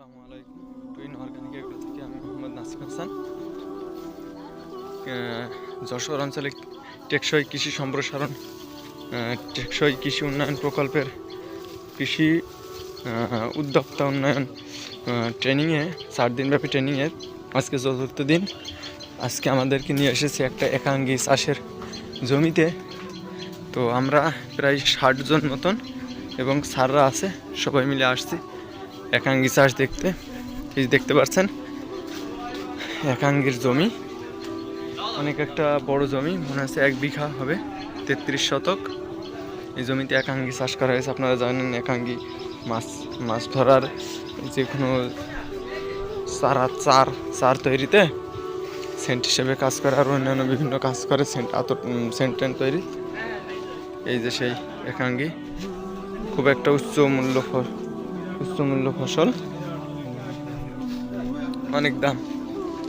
আসসালামু আলাইকুম। Twin organic এগুলো থেকে আমি মোহাম্মদ হাসান। যশোর আঞ্চলিক টেকসই কৃষি সম্প্রসারণ টেকসই কৃষি উন্নয়ন প্রকল্পের কৃষি উদ্যোক্তা উন্নয়ন ট্রেনিংয়ে চার দিনব্যাপী ট্রেনিংয়ে আজকে চতুর্থ দিন। আজকে আমাদেরকে নিয়ে এসেছে একটা একাঙ্গি চাষের জমিতে। তো আমরা প্রায় ষাট জন মতন এবং স্যাররা আছে, সবাই মিলে আসছি। একাঙ্গি চাষ দেখতে। এই দেখতে পাচ্ছেন, একাঙ্গির জমি। অনেক একটা বড় জমি, মনে হচ্ছে এক বিঘা হবে, তেত্রিশ শতক। এই জমিতে একাঙ্গি চাষ করা হয়েছে, আপনারা জানেন একাঙ্গি মাছ মাছ ধরার যে কোনো চারা, চার চার তৈরিতে সেন্ট হিসেবে কাজ করে আর অন্যান্য বিভিন্ন কাজ করে, সেন্ট আত সেন্ট তৈরি। এই যে সেই একাঙ্গি, খুব একটা উচ্চ মূল্য ফল উচ্চ মূল্য ফসল। অনেক দাম।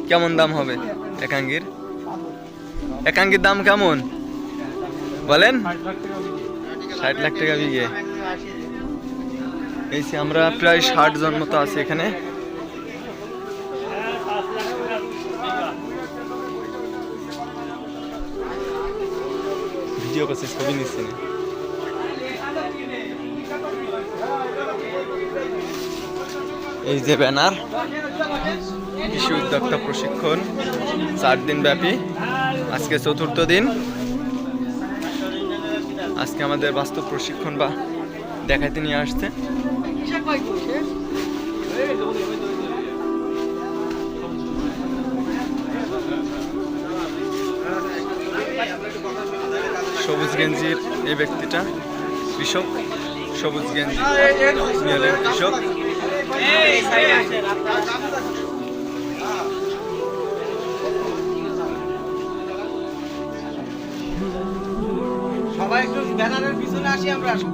কেমন দাম হবে একাঙ্গির? একাঙ্গির দাম কেমন? বলেন। ষাট লাখ টাকা বিঘে। এই আমরা প্রায় ষাট জন মতো আছি এখানে। ভিডিও করছে, ছবি নিচ্ছে। না এই যে ব্যানার, কৃষি উদ্যোক্তা প্রশিক্ষণ, চার দিন ব্যাপী। আজকে চতুর্থ দিন। আজকে আমাদের বাস্তব প্রশিক্ষণ বা দেখাইতে নিয়ে আসছে। সবুজ গেঞ্জির এই ব্যক্তিটা কৃষক। সবুজ গেঞ্জি নিয়ে কৃষক সবাই একটু ব্যানারের পিছনে আসি আমরা।